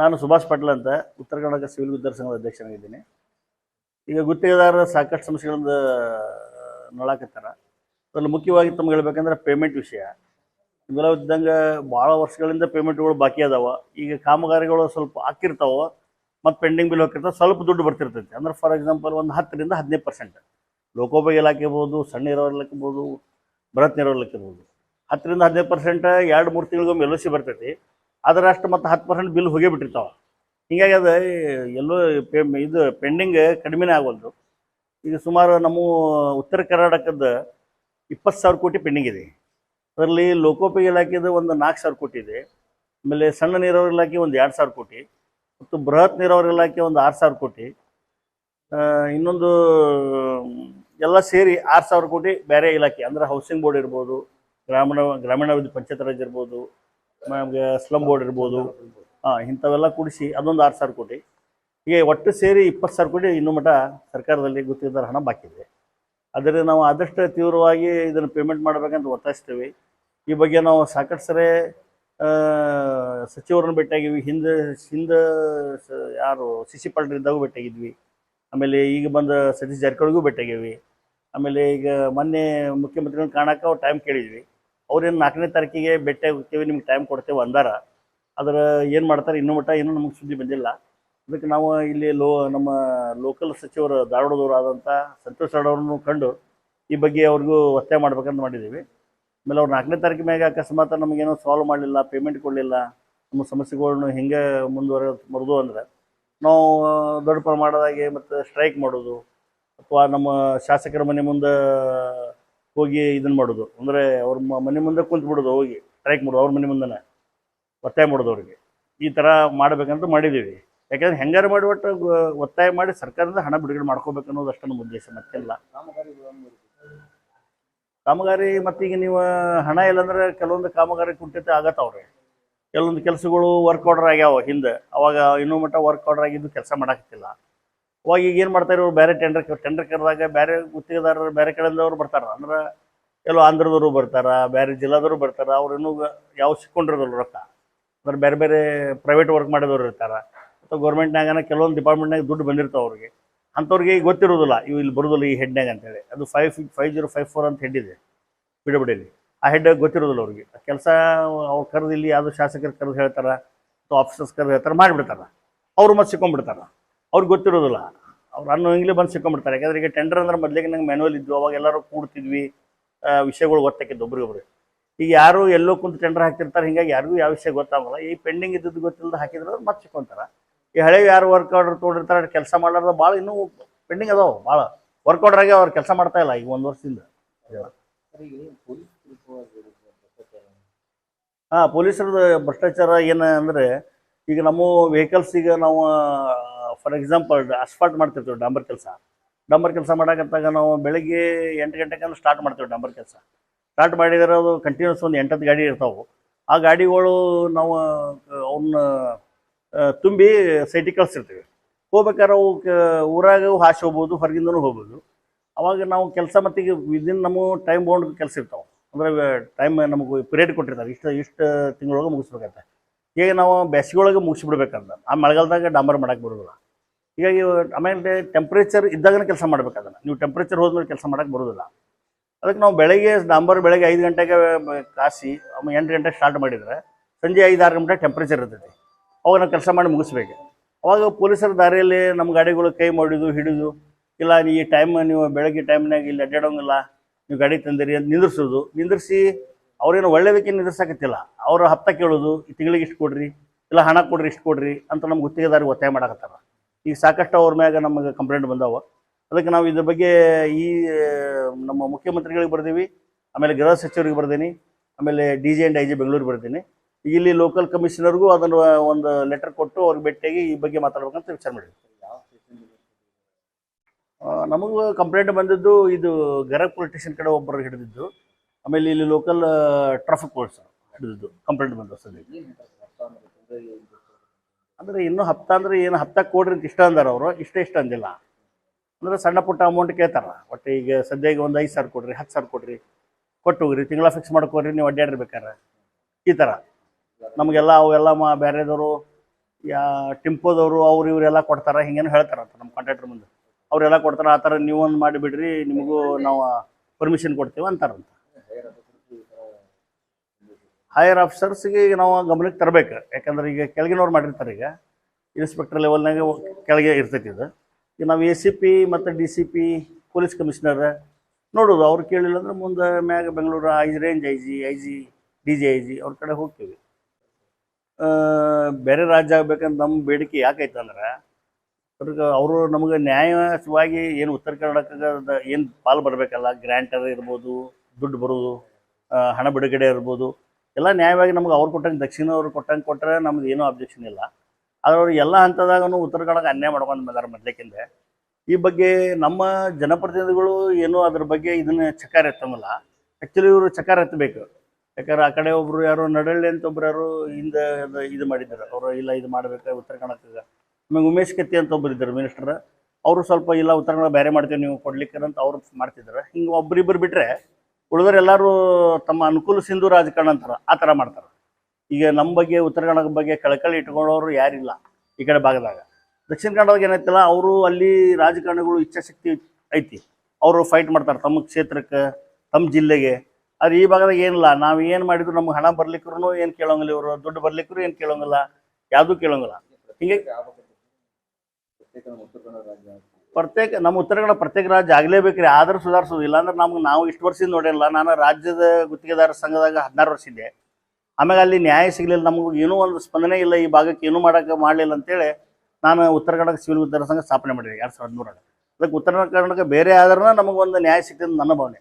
ನಾನು ಸುಭಾಷ್ ಪಟೇಲ್ ಅಂತ ಉತ್ತರ ಕರ್ನಾಟಕ ಸಿವಿಲ್ ವಿದ್ಯಾರ್ಥಿ ಸಂಘದ ಅಧ್ಯಕ್ಷನಾಗಿದ್ದೀನಿ. ಈಗ ಗುತ್ತಿಗೆದಾರರ ಸಾಕಷ್ಟು ಸಮಸ್ಯೆಗಳಿಂದ ನೋಡಾಕತ್ತಾರ ಅದ್ರಲ್ಲಿ ಮುಖ್ಯವಾಗಿ ತಮ್ಗೆ ಹೇಳ್ಬೇಕಂದ್ರೆ ಪೇಮೆಂಟ್ ವಿಷಯ. ಇವೆಲ್ಲ ಇದ್ದಂಗೆ ಭಾಳ ವರ್ಷಗಳಿಂದ ಪೇಮೆಂಟ್ಗಳು ಬಾಕಿ ಅದಾವ. ಈಗ ಕಾಮಗಾರಿಗಳು ಸ್ವಲ್ಪ ಹಾಕಿರ್ತಾವ, ಮತ್ತು ಪೆಂಡಿಂಗ್ ಬಿಲ್ ಹೋಗಿರ್ತಾವೆ, ಸ್ವಲ್ಪ ದುಡ್ಡು ಬರ್ತಿರ್ತೈತಿ. ಅಂದ್ರೆ ಫಾರ್ ಎಕ್ಸಾಂಪಲ್ ಒಂದು ಹತ್ತರಿಂದ ಹದಿನೈದು ಪರ್ಸೆಂಟ್ ಲೋಕೋಪಯೋಗಿ ಇಲಾಖೆ ಸಣ್ಣ ಇಲಾಖೆ ಇರ್ಬೋದು ಬೃಹತ್ ಇರ್ಬೋದು ಹತ್ತರಿಂದ ಹದಿನೈದು ಪರ್ಸೆಂಟ್ ಎರಡು, ಮೂರು ತಿಂಗಳಿಗೊಮ್ಮೆ ಎಲ್ ಸಿ ಬರ್ತೈತಿ. ಅದರ ಅಷ್ಟು ಮತ್ತು ಹತ್ತು ಪರ್ಸೆಂಟ್ ಬಿಲ್ ಹೋಗೇ ಬಿಟ್ಟಿರ್ತಾವೆ. ಹೀಗಾಗಿ ಅದು ಎಲ್ಲೋ ಪೇ, ಇದು ಪೆಂಡಿಂಗ್ ಕಡಿಮೆನೇ ಆಗೋಲ್ದು. ಈಗ ಸುಮಾರು ನಮ್ಮ ಉತ್ತರ ಕರ್ನಾಟಕದ ಇಪ್ಪತ್ತು ಸಾವಿರ ಕೋಟಿ ಪೆಂಡಿಂಗ್ ಇದೆ. ಅದರಲ್ಲಿ ಲೋಕೋಪಯೋಗಿ ಇಲಾಖೆದು ಒಂದು ನಾಲ್ಕು ಸಾವಿರ ಕೋಟಿ ಇದೆ. ಆಮೇಲೆ ಸಣ್ಣ ನೀರಾವರಿ ಇಲಾಖೆ ಒಂದು ಎರಡು ಸಾವಿರ ಕೋಟಿ. ಮತ್ತು ಬೃಹತ್ ನೀರಾವರಿ ಇಲಾಖೆ ಒಂದು ಆರು ಸಾವಿರ ಕೋಟಿ. ಇನ್ನೊಂದು ಎಲ್ಲ ಸೇರಿ ಆರು ಸಾವಿರ ಕೋಟಿ ಬೇರೆ ಇಲಾಖೆ, ಅಂದ್ರೆ ಹೌಸಿಂಗ್ ಬೋರ್ಡ್ ಇರ್ಬೋದು, ಗ್ರಾಮೀಣ, ಗ್ರಾಮೀಣಾಭಿವೃದ್ಧಿ ಪಂಚಾಯತ್ ರಾಜ್ ಇರ್ಬೋದು, ನಮಗೆ ಸ್ಲಮ್ ಬೋರ್ಡ್ ಇರ್ಬೋದು, ಹಾಂ, ಇಂಥವೆಲ್ಲ ಕೂಡಿಸಿ ಅದೊಂದು ಆರು ಸಾವಿರ ಕೋಟಿ. ಹೀಗೆ ಒಟ್ಟು ಸೇರಿ ಇಪ್ಪತ್ತು ಸಾವಿರ ಕೋಟಿ ಇನ್ನೂ ಮಠ ಸರ್ಕಾರದಲ್ಲಿ ಗುತ್ತಿಗೆದಾರ ಹಣ ಬಾಕಿ ಇದೆ. ಆದರೆ ನಾವು ಆದಷ್ಟು ತೀವ್ರವಾಗಿ ಇದನ್ನು ಪೇಮೆಂಟ್ ಮಾಡಬೇಕಂತ ಒತ್ತಾಯಿಸ್ತೇವೆ. ಈ ಬಗ್ಗೆ ನಾವು ಸಾಕಷ್ಟು ಸರಿ ಸಚಿವರನ್ನು ಭೇಟಿಯಾಗಿವಿ ಹಿಂದೆ ಹಿಂದೆ ಯಾರು ಸಿ ಸಿ ಪಾಟೀಲ್ ಇದ್ದಾಗೂ ಭೇಟಿಯಾಗಿದ್ವಿ. ಆಮೇಲೆ ಈಗ ಬಂದ ಸತೀಶ್ ಜಾರಕಿಹೊಳಿಗೂ ಭೇಟಿಯಾಗೀವಿ ಆಮೇಲೆ ಈಗ ಮೊನ್ನೆ ಮುಖ್ಯಮಂತ್ರಿಗಳನ್ನ ಕಾಣಕ್ಕೆ ಅವ್ರು ಟೈಮ್ ಕೇಳಿದ್ವಿ. ಅವ್ರೇನು ನಾಲ್ಕನೇ ತಾರೀಕಿಗೆ ಭೇಟಿ ಹೋಗ್ತೀವಿ ನಿಮ್ಗೆ ಟೈಮ್ ಕೊಡ್ತೇವೆ ಅಂದಾರ. ಅದರ ಏನು ಮಾಡ್ತಾರೆ, ಇನ್ನೂ ಮಟ್ಟ ಇನ್ನೂ ನಮಗೆ ಸುದ್ದಿ ಬಂದಿಲ್ಲ. ಅದಕ್ಕೆ ನಾವು ಇಲ್ಲಿ ಲೋ, ನಮ್ಮ ಲೋಕಲ್ ಸಚಿವರು, ಧಾರವಾಡದವರು ಆದಂಥ ಸಂತೋಷ್ ಅವ್ರನ್ನು ಕಂಡು ಈ ಬಗ್ಗೆ ಅವ್ರಿಗೂ ಒತ್ತಾಯ ಮಾಡ್ಬೇಕಂತ ಮಾಡಿದ್ದೀವಿ ಆಮೇಲೆ ಅವ್ರು ನಾಲ್ಕನೇ ತಾರೀಕು ಮ್ಯಾಗ ಅಕಸ್ಮಾತ್ ನಮಗೇನೋ ಸಾಲ್ವ್ ಮಾಡಲಿಲ್ಲ ಪೇಮೆಂಟ್ ಕೊಡಲಿಲ್ಲ, ನಮ್ಮ ಸಮಸ್ಯೆಗಳನ್ನು ಹೆಂಗೆ ಮುಂದುವರೆ ಮರುದು ಅಂದರೆ, ನಾವು ದೊಡ್ಡ ಪ್ರಮಾಣದಾಗೆ ಮತ್ತು ಸ್ಟ್ರೈಕ್ ಮಾಡೋದು ಅಥವಾ ನಮ್ಮ ಶಾಸಕರ ಮನೆ ಮುಂದೆ ಹೋಗಿ ಇದನ್ನು ಮಾಡೋದು. ಅಂದರೆ ಅವ್ರ ಮನೆ ಮುಂದೆ ಕುಂತು ಬಿಡೋದು, ಹೋಗಿ ಸ್ಟ್ರೈಕ್ ಮಾಡೋದು, ಅವ್ರ ಮನೆ ಮುಂದೆನೇ. ಒತ್ತಾಯ ಮಾಡೋದು ಅವ್ರಿಗೆ. ಈ ಥರ ಮಾಡಬೇಕಂತ ಮಾಡಿದ್ದೀವಿ ಯಾಕಂದ್ರೆ ಹೆಂಗಾರು ಮಾಡಿ ಒಟ್ಟು ಒತ್ತಾಯ ಮಾಡಿ ಸರ್ಕಾರದಿಂದ ಹಣ ಬಿಡುಗಡೆ ಮಾಡ್ಕೋಬೇಕು ಅನ್ನೋದು ಅಷ್ಟೇ ನಮ್ಮ ಉದ್ದೇಶ, ಮತ್ತೆಲ್ಲ. ಕಾಮಗಾರಿ ಮತ್ತೀಗ ನೀವು ಹಣ ಇಲ್ಲಾಂದ್ರೆ ಕೆಲವೊಂದು ಕಾಮಗಾರಿ ಕುಂಠಿತ ಆಗತ್ತವ್ರಿ ಕೆಲವೊಂದು ಕೆಲಸಗಳು ವರ್ಕ್ ಆರ್ಡರ್ ಆಗ್ಯಾವ ಹಿಂದೆ. ಅವಾಗ ಇನ್ನೂ ಮಟ್ಟ ವರ್ಕ್ ಆರ್ಡರ್ ಆಗಿದ್ದು ಕೆಲಸ ಮಾಡಾಕತ್ತಿಲ್ಲ. ಅವಾಗ ಈಗ ಏನು ಮಾಡ್ತಾರೆ ಇವ್ರು ಬೇರೆ ಟೆಂಡರ್ ಟೆಂಡರ್ ಕರೆದಾಗ ಬೇರೆ ಗುತ್ತಿಗೆದಾರರು ಬೇರೆ ಕಡೆಯಿಂದವ್ರು ಬರ್ತಾರ. ಅಂದ್ರೆ ಎಲ್ಲೋ ಆಂಧ್ರದವರು ಬರ್ತಾರ, ಬೇರೆ ಜಿಲ್ಲಾದವರು ಬರ್ತಾರ, ಅವ್ರು ಇನ್ನೂ ಯಾವ ಸಿಕ್ಕೊಂಡಿರೋದಲ್ಲ ರೊಕ್ಕ. ಅಂದ್ರೆ ಬೇರೆ ಬೇರೆ ಪ್ರೈವೇಟ್ ವರ್ಕ್ ಮಾಡಿದವರು ಇರ್ತಾರ. ಅಥವಾ ಗೌರ್ಮೆಂಟ್ನಾಗನ ಕೆಲವೊಂದು ಡಿಪಾರ್ಟ್ಮೆಂಟ್ನಾಗ ದುಡ್ಡು ಬಂದಿರ್ತಾವ ಅವ್ರಿಗೆ. ಅಂಥವ್ರಿಗೆ ಗೊತ್ತಿರೋದಿಲ್ಲ, ಇವು ಇಲ್ಲಿ ಬರೋದಿಲ್ಲ ಈ ಹೆಡ್ನಾಗ ಅಂತೇಳಿ. ಅದು five five zero five four ಅಂತ ಹೆಡ್ ಇದೆ ಪಿ ಆ ಹೆಡ್ ಗೊತ್ತಿರೋದಿಲ್ಲ ಅವ್ರಿಗೆ. ಕೆಲಸ ಅವ್ರು ಕರೆದು ಇಲ್ಲಿ ಯಾವುದೋ ಶಾಸಕರು ಕರೆದು ಹೇಳ್ತಾರ, ಅಥವಾ ಆಫೀಸರ್ಸ್ ಕರೆದು ಹೇಳ್ತಾರೆ, ಮಾಡಿಬಿಡ್ತಾರ. ಅವ್ರು ಮತ್ತೆ ಸಿಕ್ಕೊಂಡ್ಬಿಡ್ತಾರ. ಅವ್ರಿಗೆ ಗೊತ್ತಿರೋದಿಲ್ಲ. ಅವ್ರು ಅನ್ನೋ ಹಿಂಗ್ಲೇ ಬಂದು ಸಿಕ್ಕೊಂಡ್ಬಿಡ್ತಾರೆ. ಯಾಕಂದ್ರೆ ಈಗ ಟೆಂಡರ್ ಅಂದ್ರೆ ಮೊದಲಿಗೆ ನಂಗೆ ಮ್ಯಾನುವಲ್ ಇದ್ವು, ಅವಾಗ ಎಲ್ಲರೂ ಕೂಡ್ತಿದ್ವಿ. ವಿಷಯಗಳು ಗೊತ್ತಾಕಿದ್ದು ಒಬ್ರಿಗೊಬ್ರು. ಈಗ ಯಾರು ಎಲ್ಲೋ ಕುಂತು ಟೆಂಡರ್ ಹಾಕ್ತಿರ್ತಾರೆ, ಹಿಂಗಾಗಿ ಯಾರಿಗೂ ಯಾವ ವಿಷಯ ಗೊತ್ತಾಗಲ್ಲ. ಈ ಪೆಂಡಿಂಗ್ ಇದ್ದದ್ದು ಗೊತ್ತಿಲ್ಲದೆ ಹಾಕಿದ್ರೆ ಮತ್ತೆ ಸಿಕ್ಕೊಂತಾರೆ. ಈ ಹಳೆ ಯಾರು ವರ್ಕ್ ಆರ್ಡರ್ ತೊಗೊಂಡಿರ್ತಾರೆ ಕೆಲಸ ಮಾಡಲಾರ್ದ ಭಾಳ ಇನ್ನೂ ಪೆಂಡಿಂಗ್ ಅದಾವ, ಭಾಳ. ವರ್ಕ್ ಆಗಿ ಅವ್ರು ಕೆಲಸ ಮಾಡ್ತಾ ಇಲ್ಲ ಈಗ ಒಂದು ವರ್ಷದಿಂದ. ಹಾಂ, ಪೊಲೀಸರದ್ದು ಭ್ರಷ್ಟಾಚಾರ ಏನು ಅಂದರೆ, ಈಗ ನಮ್ಮ ವೆಹಿಕಲ್ಸ್ ಈಗ ನಾವು ಫಾರ್ ಎಕ್ಸಾಂಪಲ್ ಅಸ್ಫಾಲ್ಟ್ ಮಾಡ್ತಿರ್ತೀವಿ ಡಾಂಬರ್ ಕೆಲಸ. ಡಾಂಬರ್ ಕೆಲಸ ಮಾಡಕತ್ತಾಗ ನಾವು ಬೆಳಗ್ಗೆ ಎಂಟು ಗಂಟೆಗೆ ಸ್ಟಾರ್ಟ್ ಮಾಡ್ತೀವಿ ಡಾಂಬರ್ ಕೆಲಸ. ಸ್ಟಾರ್ಟ್ ಮಾಡಿದರೆ ಅದು ಕಂಟಿನ್ಯೂಸ್ ಒಂದು ಎಂಟತ್ತು ಗಾಡಿ ಇರ್ತಾವೆ. ಆ ಗಾಡಿಗಳು ನಾವು ಅವನ್ನ ತುಂಬಿ ಸೈಟಿಗೆ ಕಳಿಸಿರ್ತೀವಿ. ಹೋಗ್ಬೇಕಾದ್ರೆ ಅವು ಊರಾಗ ಹಾಸಿ ಹೋಗ್ಬೋದು, ಹೊರಗಿಂದನೂ ಹೋಗ್ಬೋದು. ಅವಾಗ ನಾವು ಕೆಲಸ ಮತ್ತೀಗ ವಿದಿನ್ ನಮ್ಮ ಟೈಮ್ ಬೌಂಡ್ ಕೆಲಸ ಇರ್ತಾವೆ. ಅಂದರೆ ಟೈಮ್ ನಮಗೆ ಪಿರಿಯಡ್ ಕೊಟ್ಟಿರ್ತಾರೆ. ಇಷ್ಟು ಇಷ್ಟು ತಿಂಗಳೊಳಗೆ ಮುಗಿಸ್ಬೇಕಾಗತ್ತೆ. ಈಗ ನಾವು ಬೇಸಿಗೆ ಮುಗಿಸ್ಬಿಡ್ಬೇಕಂತ. ಆ ಮಳೆಗಾಲದಾಗ ಡಾಂಬರ್ ಮಾಡಕ್ಕೆ ಬರೋದಿಲ್ಲ. ಹೀಗಾಗಿ ಆಮೇಲೆ ಟೆಂಪ್ರೇಚರ್ ಇದ್ದಾಗನೇ ಕೆಲಸ ಮಾಡ್ಬೇಕಾದ ನೀವು ಟೆಂಪ್ರೇಚರ್ ಹೋದ್ಮೇಲೆ ಕೆಲಸ ಮಾಡಕ್ಕೆ ಬರೋದಿಲ್ಲ. ಅದಕ್ಕೆ ನಾವು ಬೆಳಗ್ಗೆ ಡಾಂಬರ್ ಬೆಳಗ್ಗೆ ಐದು ಗಂಟೆಗೆ ಕಾಸಿ ಎಂಟು ಗಂಟೆಗೆ ಸ್ಟಾರ್ಟ್ ಮಾಡಿದರೆ ಸಂಜೆ ಐದು, ಆರು ಗಂಟೆ ಟೆಂಪ್ರೇಚರ್ ಇರ್ತೈತಿ. ಅವಾಗ ನಾವು ಕೆಲಸ ಮಾಡಿ ಮುಗಿಸ್ಬೇಕು. ಅವಾಗ ಪೊಲೀಸರ ದಾರಿಯಲ್ಲಿ ನಮ್ಮ ಗಾಡಿಗಳು ಕೈ ಮಾಡಿದು, ಹಿಡಿದು, ಇಲ್ಲ ಈ ಟೈಮ್ ನೀವು ಬೆಳಗ್ಗೆ ಟೈಮ್ನಾಗ ಇಲ್ಲಿ ಅಡ್ಡಾಡೋಂಗಿಲ್ಲ, ನೀವು ಗಾಡಿ ತಂದಿರಿ ಅಂತ ನಿಂದ್ರಿಸೋದು. ನಿಂದ್ರಿಸಿ ಅವ್ರೇನು ಒಳ್ಳೇದಕ್ಕೆ ನಿಂದ್ರಿಸಕತ್ತಿಲ್ಲ. ಅವರು ಹತ್ತ ಕೇಳೋದು, ಈ ತಿಂಗಳಿಗೆ ಇಷ್ಟು ಕೊಡ್ರಿ, ಇಲ್ಲ ಹಣ ಕೊಡ್ರಿ, ಇಷ್ಟು ಕೊಡ್ರಿ ಅಂತ ನಮ್ಮ ಗುತ್ತಿಗೆದಾರಿಗೆ ಒತ್ತಾಯ ಮಾಡಕತ್ತಾರ. ಈಗ ಸಾಕಷ್ಟು ಅವ್ರ ಮ್ಯಾಗ ನಮಗೆ ಕಂಪ್ಲೇಂಟ್ ಬಂದಾವ. ಅದಕ್ಕೆ ನಾವು ಇದ್ರ ಬಗ್ಗೆ ಈ, ನಮ್ಮ ಮುಖ್ಯಮಂತ್ರಿಗಳಿಗೆ ಬರ್ದೀವಿ, ಆಮೇಲೆ ಗೃಹ ಸಚಿವರಿಗೆ ಬರ್ದೀನಿ, ಆಮೇಲೆ D G and I G ಬೆಂಗಳೂರಿಗೆ ಬರ್ತೀನಿ ಇಲ್ಲಿ ಲೋಕಲ್ ಕಮಿಷನರ್ಗೂ ಅದನ್ನು ಒಂದು ಲೆಟರ್ ಕೊಟ್ಟು ಅವ್ರಿಗೆ ಭೇಟಿಯಾಗಿ ಈ ಬಗ್ಗೆ ಮಾತಾಡ್ಬೇಕಂತ ವಿಚಾರ ಮಾಡಿದ್ವಿ. ನಮಗೂ ಕಂಪ್ಲೇಂಟ್ ಬಂದಿದ್ದು ಇದು ಗರಗ್ ಪೊಲೀಸ್ ಕಡೆ ಒಬ್ಬರು ಹಿಡಿದಿದ್ದು, ಆಮೇಲೆ ಇಲ್ಲಿ ಲೋಕಲ್ ಟ್ರಾಫಿಕ್ ಪೊಲೀಸ್ ಹಿಡಿದಿದ್ದು ಕಂಪ್ಲೇಂಟ್ ಬಂದ ಸದ್ಯಕ್ಕೆ. ಅಂದರೆ ಇನ್ನೂ ಹಪ್ತ ಅಂದ್ರೆ ಏನು ಹಪ್ತ ಕೊಡ್ರಿ ಅಂತ ಇಷ್ಟ ಅಂದಾರ ಅವರು. ಇಷ್ಟ ಇಷ್ಟ ಅಂದಿಲ್ಲ. ಅಂದರೆ ಸಣ್ಣ ಪುಟ್ಟ ಅಮೌಂಟ್ ಕೇಳ್ತಾರ. ಒಟ್ಟು ಈಗ ಸದ್ಯ ಈಗ ಒಂದು ಐದು ಸಾವಿರ ಕೊಡ್ರಿ, ಹತ್ತು ಸಾವಿರ ಕೊಡ್ರಿ. ಕೊಟ್ಟು ಹೋಗ್ರಿ, ತಿಂಗಳ ಫಿಕ್ಸ್ ಮಾಡ್ಕೋರಿ, ನೀವು ಅಡ್ಡಾಡಿರ್ಬೇಕಾರೆ ಈ ಥರ ನಮಗೆಲ್ಲ ಅವೆಲ್ಲ ಮಾ ಬೇರೆದವರು ಯಾ ಟಿಂಪೋದವರು, ಅವ್ರು ಇವರೆಲ್ಲ ಕೊಡ್ತಾರೆ. ಹಿಂಗೇನು ಹೇಳ್ತಾರಂತ ನಮ್ಮ ಕಾಂಟ್ರಾಕ್ಟರ್ ಮುಂದೆ. ಅವರೆಲ್ಲ ಕೊಡ್ತಾರೆ, ಆ ಥರ ನೀವು ಒಂದು ಮಾಡಿಬಿಡ್ರಿ ನಿಮಗೂ ನಾವು ಪರ್ಮಿಷನ್ ಕೊಡ್ತೀವಿ ಅಂತಾರಂತ. ಹೈಯರ್ ಆಫೀಸರ್ಸ್ಗೆ ಈಗ ನಾವು ಗಮನಕ್ಕೆ ತರಬೇಕು. ಯಾಕಂದ್ರೆ ಈಗ ಕೆಳಗಿನವ್ರು ಮಾಡಿರ್ತಾರೆ ಈಗ. ಇನ್ಸ್ಪೆಕ್ಟರ್ ಲೆವೆಲ್ನಾಗ ಕೆಳಗೆ ಇರ್ತೈತಿ ಇದು. ಈಗ ನಾವು ಎ ಸಿ ಪಿ ಮತ್ತು D C P police commissioner ನೋಡೋದು, ಅವ್ರು ಕೇಳಿಲ್ಲ ಅಂದ್ರೆ ಮುಂದೆ ಮ್ಯಾಗ Bengaluru I range I G I G D G I G ಅವ್ರ ಕಡೆ ಹೋಗ್ತೀವಿ. ಬೇರೆ ರಾಜ್ಯ ಆಗ್ಬೇಕಂತ ನಮ್ಮ ಬೇಡಿಕೆ ಯಾಕೈತೆ ಅಂದ್ರೆ ಅದ್ರಾಗ ಅವರು ನಮಗೆ ನ್ಯಾಯವಾಗಿ ಏನು ಉತ್ತರ ಕರ್ನಾಟಕದ ಏನು ಪಾಲು ಬರಬೇಕಲ್ಲ, ಗ್ರ್ಯಾಂಟರ್ ಇರ್ಬೋದು, ದುಡ್ಡು ಬರೋದು ಹಣ ಬಿಡುಗಡೆ ಇರ್ಬೋದು, ಎಲ್ಲ ನ್ಯಾಯವಾಗಿ ನಮ್ಗೆ ಅವ್ರು ಕೊಟ್ಟಂಗೆ ದಕ್ಷಿಣ ಅವ್ರು ಕೊಟ್ಟಂಗೆ ಕೊಟ್ಟರೆ ನಮ್ದು ಏನೂ ಅಬ್ಜೆಕ್ಷನ್ ಇಲ್ಲ. ಆದ್ರೆ ಅವ್ರು ಎಲ್ಲ ಹಂತದಾಗೂ ಉತ್ತರ ಕನ್ನಡಕ್ಕೆ ಅನ್ಯಾಯ ಮಾಡ್ಕೊಂಡು ಬಂದಾರ ಮೊದ್ಲೇಕಿಂದ ಈ ಬಗ್ಗೆ ನಮ್ಮ ಜನಪ್ರತಿನಿಧಿಗಳು ಏನು ಅದ್ರ ಬಗ್ಗೆ ಇದನ್ನ ಚಕಾರ ಎತ್ತಂಗಿಲ್ಲ. ಆ್ಯಕ್ಚುಲಿ ಇವರು ಚಕಾರ ಎತ್ತಬೇಕು. ಯಾಕಂದ್ರೆ ಆ ಕಡೆ ಒಬ್ರು ಯಾರು ನಡಳ್ಳಿ ಅಂತ ಒಬ್ರು ಯಾರು ಹಿಂದೆ ಇದು ಮಾಡಿದ್ದಾರೆ. ಅವರು ಇಲ್ಲ ಇದು ಮಾಡ್ಬೇಕು, ಉತ್ತರ ಕನ್ನಡಕ್ಕೆ ಆಮೇಲೆ ಉಮೇಶ್ ಕತ್ತಿ ಅಂತ ಒಬ್ರು ಇದ್ದಾರೆ ಮಿನಿಸ್ಟರ್ ಅವರು ಸ್ವಲ್ಪ ಇಲ್ಲ, ಉತ್ತರ ಕನ್ನಡ ಬೇರೆ ಮಾಡ್ತೀವಿ, ನೀವು ಕೊಡ್ಲಿಕ್ಕೆ ಅಂತ ಅವ್ರು ಮಾಡ್ತಿದ್ದಾರೆ. ಹಿಂಗೆ ಒಬ್ಬರಿಬ್ಬರು ಬಿಟ್ಟರೆ ಎಲ್ಲರೂ ತಮ್ಮ ಅನುಕೂಲ ಸಿಂಧು ರಾಜಕಾರಣ ಅಂತಾರ, ಆ ಥರ ಮಾಡ್ತಾರೆ. ಈಗ ನಮ್ಮ ಬಗ್ಗೆ, ಉತ್ತರ ಕನ್ನಡದ ಬಗ್ಗೆ ಕಳಕಳಿ ಇಟ್ಕೊಳ್ಳೋರು ಯಾರಿಲ್ಲ ಈ ಕಡೆ ಭಾಗದಾಗ. ದಕ್ಷಿಣ ಕನ್ನಡದಾಗ ಏನಾಯ್ತಲ್ಲ ಅವರು ಅಲ್ಲಿ ರಾಜಕಾರಣಿಗಳು ಇಚ್ಛಾಶಕ್ತಿ ಐತಿ. ಅವರು ಫೈಟ್ ಮಾಡ್ತಾರೆ ತಮ್ಮ ಕ್ಷೇತ್ರಕ್ಕೆ, ತಮ್ಮ ಜಿಲ್ಲೆಗೆ. ಆದ್ರೆ ಈ ಭಾಗದಾಗ ಏನಿಲ್ಲ, ನಾವು ಏನು ಮಾಡಿದ್ರು ನಮ್ಗೆ ಹಣ ಬರ್ಲಿಕ್ಕೂ ಏನು ಕೇಳೋಂಗಿಲ್ಲ ಇವರು, ದುಡ್ಡು ಬರ್ಲಿಕ್ಕೂ ಏನು ಕೇಳೋಂಗಿಲ್ಲ, ಯಾವುದೂ ಕೇಳೋಂಗಿಲ್ಲ. ಹಿಂಗೆ ಪ್ರತ್ಯೇಕ, ನಮ್ಮ ಉತ್ತರ ಕನ್ನಡ ಪ್ರತ್ಯೇಕ ರಾಜ್ಯ ಆಗಲೇಬೇಕ್ರಿ, ಆದ್ರೂ ಸುಧಾರಿಸೋದು ಇಲ್ಲಾಂದ್ರೆ ನಮ್ಗೆ ನಾವು ಇಷ್ಟು ವರ್ಷದಿಂದ ನೋಡಿಲ್ಲ ನಾನು ರಾಜ್ಯದ ಗುತ್ತಿಗೆದಾರ ಸಂಘದಾಗ ಹದಿನಾರು ವರ್ಷ ಇದ್ದೆ. ಆಮೇಲೆ ಅಲ್ಲಿ ನ್ಯಾಯ ಸಿಗಲಿಲ್ಲ, ನಮಗೆ ಏನೂ ಒಂದು ಸ್ಪಂದನೆ ಇಲ್ಲ, ಈ ಭಾಗಕ್ಕೆ ಏನೂ ಮಾಡೋಕೆ ಮಾಡಲಿಲ್ಲ ಅಂತೇಳಿ ನಾನು ಉತ್ತರ ಕರ್ನಾಟಕ ಸಿವಿಲ್ ಉದ್ಧಾರ ಸಂಘ ಸ್ಥಾಪನೆ ಮಾಡಿದೆ, ಎರಡು ಸಾವಿರದ ಮೂರರಲ್ಲಿ ಅದಕ್ಕೆ ಉತ್ತರ ಕರ್ನಾಟಕ ಬೇರೆ ಆದ್ರೂ ನಮಗೊಂದು ನ್ಯಾಯ ಸಿಗ್ತದೆ ನನ್ನ ಭಾವನೆ.